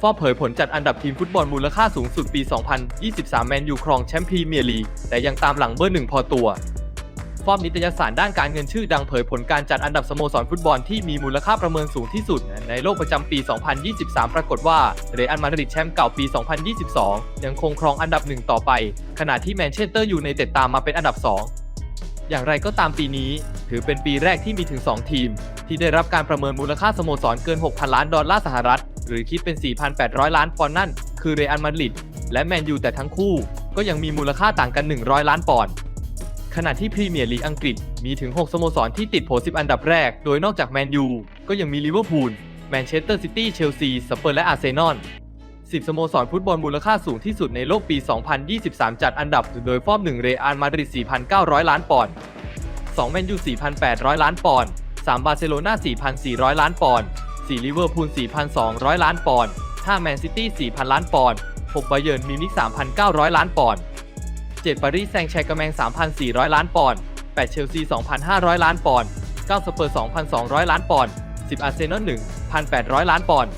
ฟอร์เผยผลจัดอันดับทีมฟุตบอลมูลค่าสูงสุดปี 2023 แมนยูครองแชมป์พรีเมียร์ลีกแต่ยังตามหลังเบอร์หนึ่งพอตัว ฟอร์มนิตยสารด้านการเงินชื่อดังเผยผลการจัดอันดับสโมสรฟุตบอลที่มีมูลค่าประเมินสูงที่สุด ในโลกประจำปี 2023 ปรากฏว่าเรอัลมาดริดแชมป์เก่าปี 2022 ยังคงครองอันดับหนึ่งต่อไป ขณะที่แมนเชสเตอร์ยูไนเต็ดตามมาเป็นอันดับ 2อย่างไรก็ตามปีนี้ถือเป็นปีแรกที่มีถึง 2 ทีม ที่ได้รับการประเมินมูลค่าสโมสรเกิน 6,000 ล้านดอลลาร์สหรัฐ หรือคิดเป็น 4,800 ล้านปอนด์นั่นคือเรอัลมาดริดและแมนยูแต่ทั้งคู่ก็ยังมีมูลค่าต่างกัน 100 ล้านปอนด์ขณะที่พรีเมียร์ลีกอังกฤษมีถึง 6 สโมสรที่ติดโผ10อันดับแรก โดยนอกจากแมนยูก็ยังมีลิเวอร์พูลแมนเชสเตอร์ซิตี้ เชลซี สเปอร์และอาร์เซนอล 10 สโมสรฟุตบอลมูลค่าสูงที่สุดในโลกปี 2023 จัดอันดับ โดยฟอร์ม1เรอัลมาดริด 4,900 ล้านปอนด์ 2 แมนยู 4,800 ล้านปอนด์ 3 บาร์เซโลนา 4,400 ล้านปอนด์ 4ลิเวอร์พูล 4,200 ล้านปอนด์5แมนซิตี้ 4,000 ล้านปอนด์6บาเยิร์นมิวนิก3,900 ล้านปอนด์7ปารีสแซงต์แชร์กแมง 3,400 ล้านปอนด์8เชลซี 2,500 ล้านปอนด์9สเปอร์ 2,200 ล้านปอนด์10อาร์เซนอล1,800 ล้านปอนด์